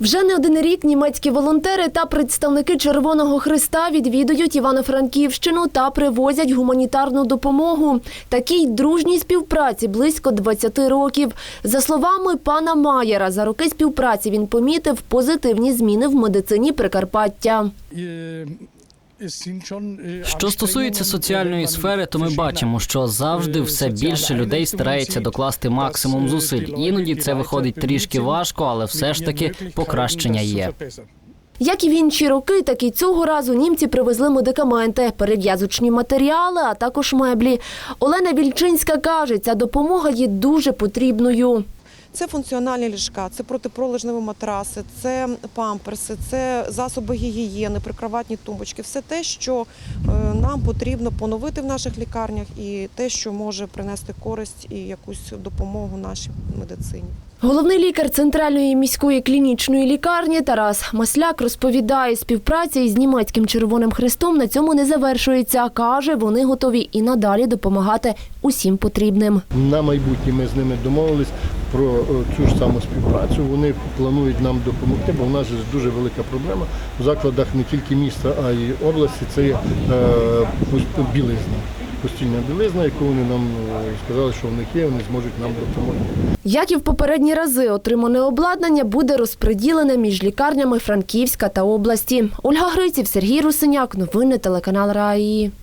Вже не один рік німецькі волонтери та представники Червоного Христа відвідують Івано-Франківщину та привозять гуманітарну допомогу. Такій дружній співпраці близько 20 років. За словами пана Маєра, за роки співпраці він помітив позитивні зміни в медицині Прикарпаття. Що стосується соціальної сфери, то ми бачимо, що завжди все більше людей старається докласти максимум зусиль. Іноді це виходить трішки важко, але все ж таки покращення є. Як і в інші роки, так і цього разу німці привезли медикаменти, перев'язочні матеріали, а також меблі. Олена Вільчинська каже, ця допомога є дуже потрібною. Це функціональні ліжка, це протипролежневі матраси, це памперси, це засоби гігієни, прикроватні тумбочки. Все те, що е, нам потрібно поновити в наших лікарнях, і те, що може принести користь і якусь допомогу нашій медицині. Головний лікар центральної міської клінічної лікарні Тарас Масляк розповідає, співпраця із німецьким Червоним Хрестом на цьому не завершується. каже, вони готові і надалі допомагати усім потрібним. На майбутнє ми з ними домовились про е, цю ж саму співпрацю. Вони планують нам допомогти, бо в нас дуже велика проблема в закладах не тільки міста, а й області. Це є е, білизна. Постільна білизна, яку вони нам е, сказали, що в них є, вони зможуть нам допомогти. Як і в попередні рази, отримане обладнання буде розподілене між лікарнями Франківська та області. Ольга Гриців, Сергій Русиняк. Новини телеканал Раї.